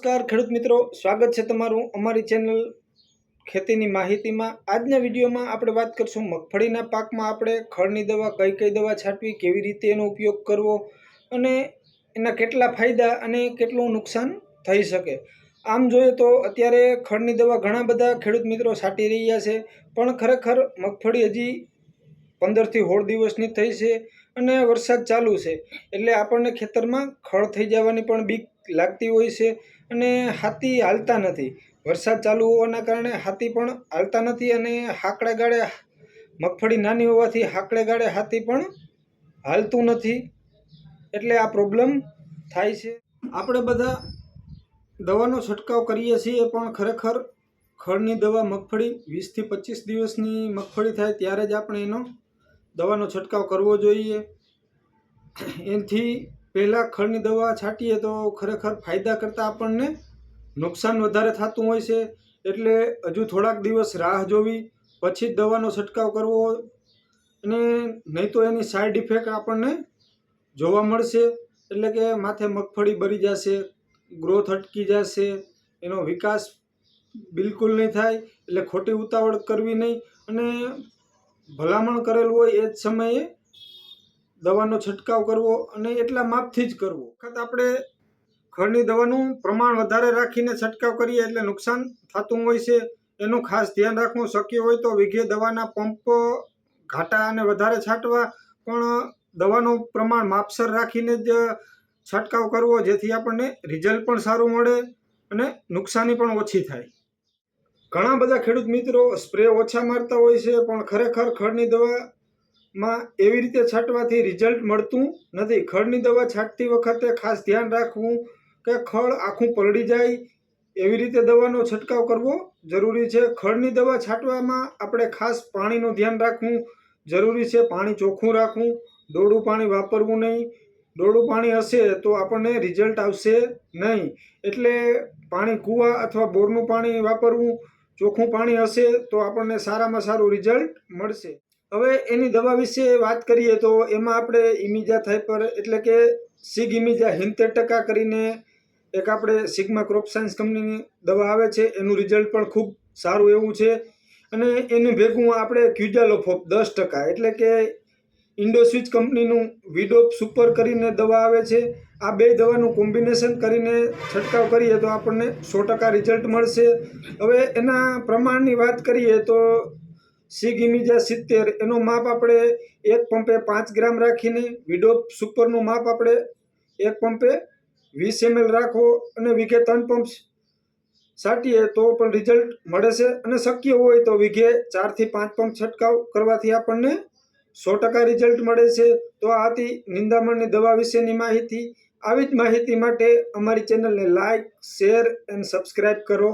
ખેડૂત મિત્રો, સ્વાગત છે તમારું અમારી ચેનલ ખેતીની માહિતીમાં. આજના વિડીયોમાં આપણે વાત કરીશું મગફળીના પાકમાં આપણે ખળની દવા કઈ કઈ દવા છાંટવી, કેવી રીતે એનો ઉપયોગ કરવો અને એના કેટલા ફાયદા અને કેટલું નુકસાન થઈ શકે. આમ જોઈએ તો અત્યારે ખળની દવા ઘણા બધા ખેડૂત મિત્રો છાંટી રહ્યા છે, પણ ખરેખર મગફળી હજી પંદરથી હોળ દિવસની થઈ છે અને વરસાદ ચાલુ છે. એટલે આપણને ખેતરમાં ખળ થઈ જવાની પણ બીક લાગતી હોય છે અને હાથી હાલતા નથી. વરસાદ ચાલુ હોવાના કારણે હાથી પણ હાલતા નથી અને હાકડે ગાળે મગફળી નાની હોવાથી હાકડે ગાળે હાથી પણ હાલતું નથી. એટલે આ પ્રોબ્લેમ થાય છે. આપણે બધા દવાનો છંટકાવ કરીએ છીએ, પણ ખરેખર ખળની દવા મગફળી વીસથી પચીસ દિવસની મગફળી થાય ત્યારે જ આપણે એનો દવાનો છંટકાવ કરવો જોઈએ. એનાથી પહેલાં ખરની દવા છાંટીએ તો ખરેખર ફાયદા કરતાં આપણને નુકસાન વધારે થતું હોય છે. એટલે હજુ થોડાક દિવસ રાહ જોવી, પછી જ દવાનો છંટકાવ કરવો અને નહીં તો એની સાઈડ ઇફેક્ટ આપણને જોવા મળશે. એટલે કે માથે મગફળી બરી જશે ગ્રોથ અટકી જશે, એનો વિકાસ બિલકુલ નહીં થાય, એટલે ખોટી ઉતાવળ કરવી નહીં અને ભલામણ કરેલું હોય એ જ સમયે દવાનો છંટકાવ કરવો અને એટલા માપથી જ કરવો. વખત આપણે ખળની દવાનું પ્રમાણ વધારે રાખીને છંટકાવ કરીએ એટલે નુકસાન થતું હોય છે. એનું ખાસ ધ્યાન રાખવું શક્ય હોય તો વીઘે દવાના પંપ ઘાટા અને વધારે છાંટવા, પણ દવાનું પ્રમાણ માપસર રાખીને જ છંટકાવ કરવો, જેથી આપણને રિઝલ્ટ પણ સારું મળે અને નુકસાની પણ ઓછી થાય. ઘણા બધા ખેડૂત મિત્રો સ્પ્રે ઓછા મારતા હોય છે, પણ ખરેખર ખળની દવામાં એવી રીતે છાંટવાથી રિઝલ્ટ મળતું નથી. ખળની દવા છાંટતી વખતે ખાસ ધ્યાન રાખવું કે ખળ આખું પલળી જાય એવી રીતે દવાનો છંટકાવ કરવો જરૂરી છે. ખળની દવા છાંટવામાં આપણે ખાસ પાણીનું ધ્યાન રાખવું જરૂરી છે. પાણી ચોખ્ખું રાખવું ડોળું પાણી વાપરવું નહીં. ડોળું પાણી હશે તો આપણને રિઝલ્ટ આવશે નહીં. એટલે પાણી કૂવા અથવા બોરનું પાણી વાપરવું, ચોખ્ખું પાણી હશે તો આપણને સારામાં સારું રિઝલ્ટ મળશે. હવે એની દવા વિશે વાત કરીએ તો એમાં આપણે ઇમિજા થાઇપર એટલે કે સિગ ઇમિજા સિત્તેર ટકા કરીને એક આપણે સિગ્મા ક્રોપ સાયન્સ કંપનીની દવા આવે છે. એનું રિઝલ્ટ પણ ખૂબ સારું એવું છે. અને એનું ભેગું આપણે ક્યુજાલોફોપ દસ ટકા એટલે કે ઇન્ડોસ્વિચ કંપનીનું વિડોપ સુપર કરીને દવા આવે છે. આ બે દવાનું કોમ્બિનેશન કરીને છંટકાવ કરીએ તો આપણને સો ટકા રિઝલ્ટ મળશે. હવે એના પ્રમાણની વાત કરીએ તો સિગ ઇમિજા સિત્તેર, એનું માપ આપણે એક પંપે પાંચ ગ્રામ રાખીને વિડો સુપરનું માપ આપણે એક પંપે વીસ એમએલ રાખો અને વીઘે ત્રણ પંપ છાંટીએ તો પણ રિઝલ્ટ મળે છે અને શક્ય હોય તો વીઘે ચારથી પાંચ પંપ છંટકાવ કરવાથી આપણને સો ટકા રિઝલ્ટ મળે છે. તો આ હતી નિંદામણની દવા વિશેની માહિતી. આવી જ માહિતી માટે અમારી ચેનલને લાઇક શેર એન્ડ સબસ્ક્રાઈબ કરો.